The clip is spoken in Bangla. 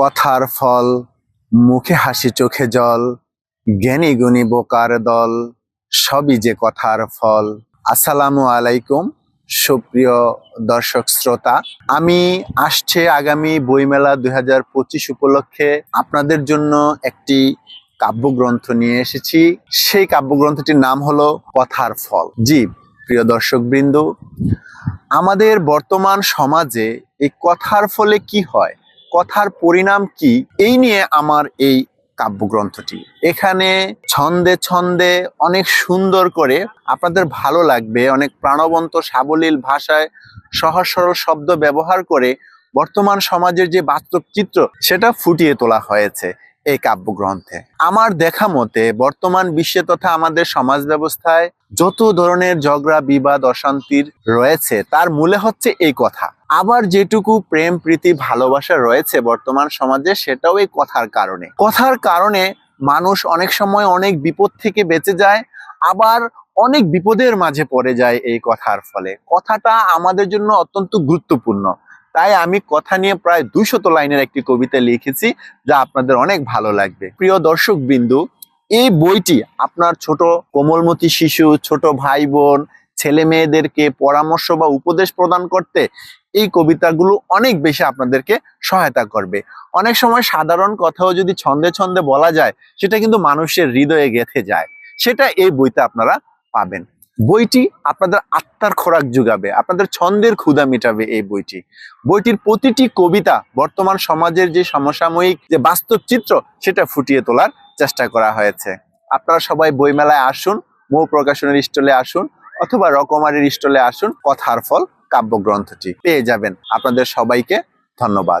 কথার ফল, মুখে হাসি, চোখে জল, জ্ঞানী গুণী বোকার দল, সবই যে কথার ফল। আসসালামু আলাইকুম, সুপ্রিয় দর্শক শ্রোতা। আমি আসছে আগামী বইমেলা দুই হাজার পঁচিশ উপলক্ষে আপনাদের জন্য একটি কাব্যগ্রন্থ নিয়ে এসেছি। সেই কাব্যগ্রন্থটির নাম হলো কথার ফল। জি, প্রিয় দর্শক বৃন্দ আমাদের বর্তমান সমাজে এই কথার ফলে কি হয়? কথার পরিণাম কি? এই নিয়ে আমার এই কাব্যগ্রন্থটি। এখানে ছন্দে ছন্দে অনেক সুন্দর করে আপনাদের ভালো লাগবে, অনেক প্রাণবন্ত সাবলীল ভাষায় সহজ সরল শব্দ ব্যবহার করে বর্তমান সমাজের যে বাস্তব চিত্র, সেটা ফুটিয়ে তোলা হয়েছে এই কাব্যগ্রন্থে। আমার দেখা মতে বর্তমান বিশ্বে তথা আমাদের সমাজ ব্যবস্থায় যত ধরনের ঝগড়া, বিবাদ অশান্তির রয়েছে, তার মূলে হচ্ছে এই কথা। আবার যেটুকু প্রেম, প্রীতি, ভালোবাসা রয়েছে বর্তমান সমাজে, সেটাও এই কথার কারণে। কথার কারণে মানুষ অনেক সময় অনেক বিপদ থেকে বেঁচে যায়, আবার অনেক বিপদের মাঝে পড়ে যায় এই কথার ফলে। কথাটা আমাদের জন্য অত্যন্ত গুরুত্বপূর্ণ। তাই আমি কথা নিয়ে প্রায় দুইশত লাইনের একটি কবিতা লিখেছি, যা আপনাদের অনেক ভালো লাগবে। প্রিয় দর্শক বিন্দু এই বইটি আপনার ছোট কোমলমতি শিশু, ছোট ভাই বোন ছেলে মেয়েদেরকে পরামর্শ বা উপদেশ প্রদান করতে এই কবিতাগুলো অনেক বেশি আপনাদেরকে সহায়তা করবে। অনেক সময় সাধারণ কথাও যদি ছন্দে ছন্দে বলা যায়, সেটা কিন্তু মানুষের হৃদয়ে গেঁথে যায়। সেটা এই বইতে আপনারা পাবেন। বইটি আপনাদের আত্মার খোরাক যোগাবে, আপনাদের ছন্দের ক্ষুধা মেটাবে এই বইটি। বইটির প্রতিটি কবিতা বর্তমান সমাজের যে সমসাময়িক যে বাস্তব চিত্র, সেটা ফুটিয়ে তোলার চেষ্টা করা হয়েছে। আপনারা সবাই বইমেলায় আসুন মৌ প্রকাশনের স্টলে আসুন অথবা রকমারির স্টলে আসুন কথার ফল কাব্যগ্রন্থটি পেয়ে যাবেন। আপনাদের সবাইকে ধন্যবাদ।